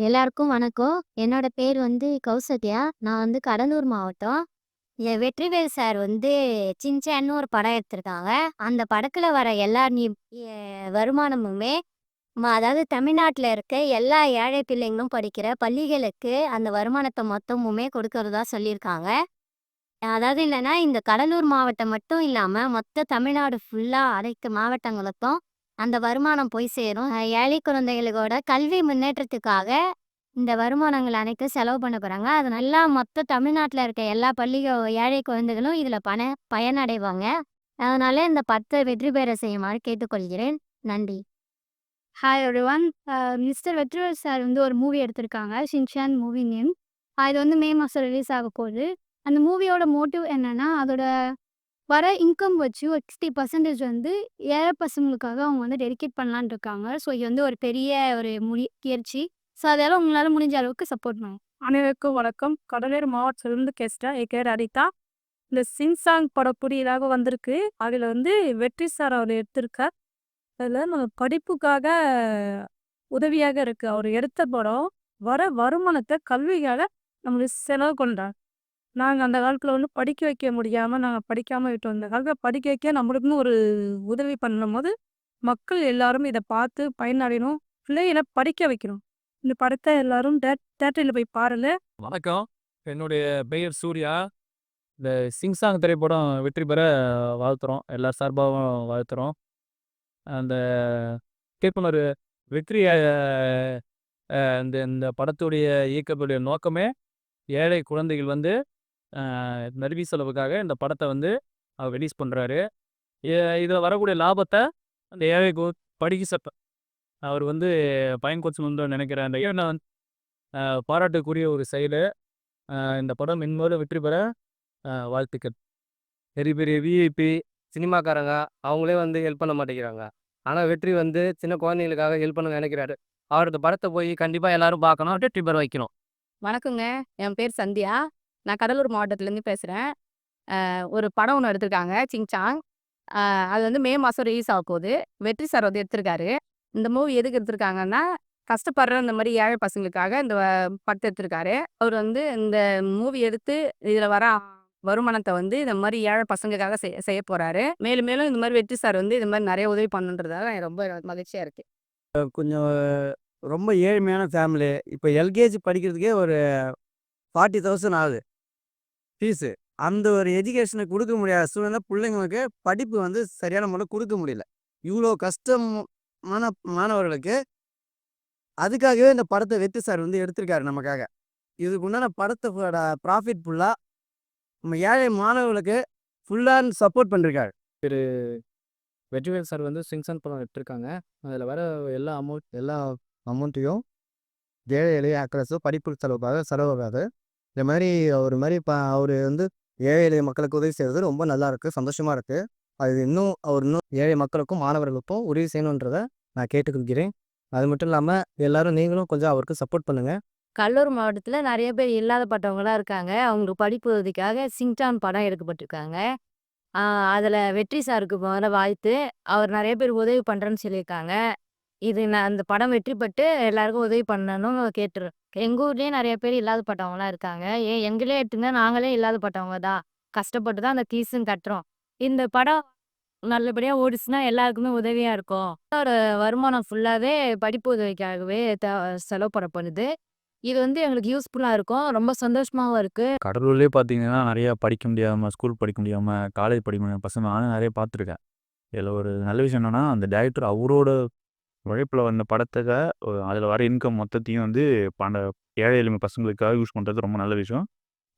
எல்லாருக்கும் வணக்கம். என்னோட பேர் வந்து கௌசத்யா நான் வந்து கடலூர் மாவட்டம். என் வெற்றிவேல் சார் வந்து சின்சேன்னு ஒரு படம் எடுத்திருக்காங்க. அந்த படத்துல வர எல்லா நி வருமானமுமே அதாவது தமிழ்நாட்டில் இருக்க எல்லா ஏழை பிள்ளைங்களும் படிக்கிற பள்ளிகளுக்கு அந்த வருமானத்தை மொத்தமுமே கொடுக்கறதா சொல்லியிருக்காங்க. அதாவது என்னன்னா, இந்த கடலூர் மாவட்டம் மட்டும் இல்லாமல் மொத்த தமிழ்நாடு ஃபுல்லாக அனைத்து மாவட்டங்களுக்கும் அந்த வருமானம் போய் சேரும். ஏழை குழந்தைகளோட கல்வி முன்னேற்றத்துக்காக இந்த வருமானங்கள் அனைத்தும் செலவு பண்ண போறாங்க. அது நல்லா மொத்த தமிழ்நாட்டில் இருக்க எல்லா பள்ளிகள் ஏழை குழந்தைகளும் இதுல பண பயனடைவாங்க. அதனால இந்த பத்தை வெற்றி பெற செய்யுமாறு கேட்டுக்கொள்கிறேன். நன்றி. Hi everyone. One mister Vetrivel sir வந்து ஒரு மூவி எடுத்திருக்காங்க. Shinchan movie name. இது வந்து மே மாதம் ரிலீஸ் ஆக போகுது. அந்த மூவியோட மோட்டிவ் என்னன்னா, அதோட வர இன்கம் வச்சு ஒரு 60% வந்து ஏழை பசங்களுக்காக அவங்க வந்து டெடிகேட் பண்ணலான்னு இருக்காங்க. ஸோ இது வந்து ஒரு பெரிய ஒரு முடி முயற்சி. ஸோ அதால உங்களால் முடிஞ்ச அளவுக்கு சப்போர்ட் பண்ணுவோம் அனைவருக்கும் வணக்கம். கடலூர் மாவட்டத்திலிருந்து கேஸ்டா என் பேர் அனிதா. இந்த சிங்சாங் படம் புதியதாக வந்திருக்கு. அதில் வந்து வெற்றி சார் அவர் எடுத்திருக்கார். அதில் நம்ம படிப்புக்காக உதவியாக இருக்குது அவர் எடுத்த படம் வர வருமானத்தை கல்விக்காக நம்மளுக்கு செலவு கொண்டார் நாங்க அந்த காலத்துல வந்து படிக்க வைக்க முடியாம நாங்க படிக்காம விட்டோம். இந்த காலத்துல படிக்க வைக்க நம்மளுக்குன்னு ஒரு உதவி பண்ணும்போது, மக்கள் எல்லாரும் இத பார்த்து பயனடையணும். பிள்ளைகள படிக்க வைக்கணும். இந்த படத்த எல்லாரும் டே தியேட்டர்ல போய் பாருங்க. வணக்கம். என்னுடைய பெயர் சூர்யா. இந்த சிங்சாங் திரைப்படம் வெற்றி பெற வாழ்த்துறோம். எல்லார் சார்பாகவும் வாழ்த்துறோம். அந்த இயக்குனர் வெற்றி அ அ இந்த இந்த படத்துடைய இயக்கத்துடைய நோக்கமே, ஏழை குழந்தைகள் வந்து அ கல்வி செலவுக்காக இந்த படத்த வந்து அவர் ரிலீஸ் பண்றாரு. எ இதுல வரக்கூடிய லாபத்த அந்த ஏழை கு படிக்க சப்ப அவர் வந்து பயன்படுத்தணும்னு நினைக்கிறேன். அந்த அ பாராட்டுக்குரிய ஒரு செயலு. இந்த படம் மென்மேலும் வெற்றி பெற வாழ்த்துக்கள். பெரிய பெரிய விஐபி, சினிமாக்காரங்க அவங்களே வந்து ஹெல்ப் பண்ண மாட்டேங்கிறாங்க. ஆனா வெற்றி வந்து சின்ன குழந்தைகளுக்காக ஹெல்ப் பண்ண நினைக்கிறாரு. அவரது படத்த போய் கண்டிப்பா எல்லாரும் பார்க்கணும். வெற்றி பெற வைக்கணும். வணக்கங்க. என் பேர் சந்தியா. நான் கடலூர் மாவட்டத்துலேருந்து பேசுகிறேன் ஒரு படம் ஒன்று எடுத்திருக்காங்க. சிங்சாங். அது வந்து மே மாதம் ரிலீஸ் ஆக போகுது. வெற்றி சார் வந்து எடுத்திருக்காரு. இந்த மூவி எதுக்கு எடுத்திருக்காங்கன்னா, கஷ்டப்படுற இந்த மாதிரி ஏழை பசங்களுக்காக இந்த படத்தை எடுத்திருக்காரு. அவர் வந்து இந்த மூவி எடுத்து இதில் வர வருமானத்தை வந்து இந்த மாதிரி ஏழை பசங்களுக்காக செய்ய செய்ய போகிறாரு மேலும் மேலும் இந்த மாதிரி வெற்றி சார் வந்து இது மாதிரி நிறைய உதவி பண்ணுன்றதால எனக்கு ரொம்ப மகிழ்ச்சியாக இருக்குது கொஞ்சம் ரொம்ப ஏழ்மையான ஃபேமிலி. இப்போ எல்கேஜி படிக்கிறதுக்கே ஒரு 40,000 ஆகுது. ஃபீஸு. அந்த ஒரு எஜுகேஷனை கொடுக்க முடியாத சூழ்நிலை பிள்ளைங்களுக்கு படிப்பு வந்து சரியான முறையில் கொடுக்க முடியல. இவ்வளோ கஷ்டமான மாணவர்களுக்கு அதுக்காகவே இந்த படத்தை வெற்றி சார் வந்து எடுத்திருக்காரு நமக்காக. இதுக்கு உண்டான படத்தோட ப்ராஃபிட் ஃபுல்லாக நம்ம ஏழை மாணவர்களுக்கு ஃபுல்லாக சப்போர்ட் பண்ணிருக்காரு. திரு வெற்றிவேல் சார் வந்து சிங்சன் படம் எடுத்திருக்காங்க. அதில் வர எல்லா அமௌண்ட் எல்லா அமௌண்ட்டையும் ஏழை எளிய மக்களுக்கு படிப்பு செலவுக்காக செலவாகாது. இந்த மாதிரி அவர் மாதிரி இப்போ அவர் வந்து ஏழை எளிய மக்களுக்கு உதவி செய்வது ரொம்ப நல்லா இருக்குது சந்தோஷமாக இருக்குது அது இன்னும் அவர் இன்னும் ஏழை மக்களுக்கும், மாணவர்களுக்கும் உதவி செய்யணுன்றத நான் கேட்டுக்கொள்கிறேன். அது மட்டும் இல்லாமல் எல்லாரும் நீங்களும் கொஞ்சம் அவருக்கு சப்போர்ட் பண்ணுங்கள் கடலூர் மாவட்டத்தில் நிறைய பேர் இல்லாதப்பட்டவங்களாம் இருக்காங்க. அவங்களுக்கு படிப்பு உதவிக்காக சிங்டான் படம் எடுக்கப்பட்டிருக்காங்க. அதில் வெற்றி சாருக்கு மொதல்ல வாழ்த்து. அவர் நிறைய பேர் உதவி பண்ணுறேன்னு சொல்லியிருக்காங்க. இது நான் அந்த படம் வெற்றி பெற்று எல்லாருக்கும் உதவி பண்ணணும்னு கேட்டுறேன். எங்கள் ஊர்லேயே நிறைய பேர் இல்லாதப்பட்டவங்கலாம் இருக்காங்க. ஏன் எங்களே எடுத்துங்க நாங்களே இல்லாதப்பட்டவங்க தான். கஷ்டப்பட்டு தான் அந்த ஃபீஸும் கட்டுறோம். இந்த படம் நல்லபடியாக ஓடிச்சுன்னா எல்லாருக்குமே உதவியாக இருக்கும். ஒரு வருமானம் ஃபுல்லாகவே படிப்பு உதவிக்காகவே த செலவு பண்ணப்படுது. இது வந்து எங்களுக்கு யூஸ்ஃபுல்லாக இருக்கும். ரொம்ப சந்தோஷமாகவும் இருக்குது கடலூர்லேயே பார்த்தீங்கன்னா, நிறையா படிக்க முடியாமல் ஸ்கூல் படிக்க முடியாமல் காலேஜ் படிக்க முடியாமல் பசங்க நானும் நிறைய பார்த்துருக்கேன். இதில் ஒரு நல்ல விஷயம் என்னென்னா அந்த டைரக்டர் அவரோட உழைப்பில் வந்த படத்தை அதில் வர இன்கம் மொத்தத்தையும் வந்து பண ஏழை எளிமை பசங்களுக்காக யூஸ் பண்ணுறது ரொம்ப நல்ல விஷயம்.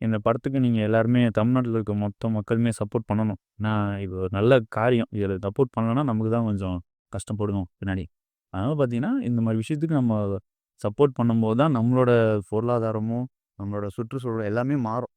இந்த படத்துக்கு நீங்கள் எல்லாருமே தமிழ்நாட்டில் இருக்க மொத்த மக்களுமே சப்போர்ட் பண்ணணும். ஏன்னா, இது ஒரு நல்ல காரியம். இதில் சப்போர்ட் பண்ணலன்னா நமக்கு தான் கொஞ்சம் கஷ்டப்படுவோம் பின்னாடி. அதனால் பார்த்தீங்கன்னா, இந்த மாதிரி விஷயத்துக்கு நம்ம சப்போர்ட் பண்ணும்போது தான் நம்மளோட பொருளாதாரமும், நம்மளோட சுற்றுச்சூழல் எல்லாமே மாறும்.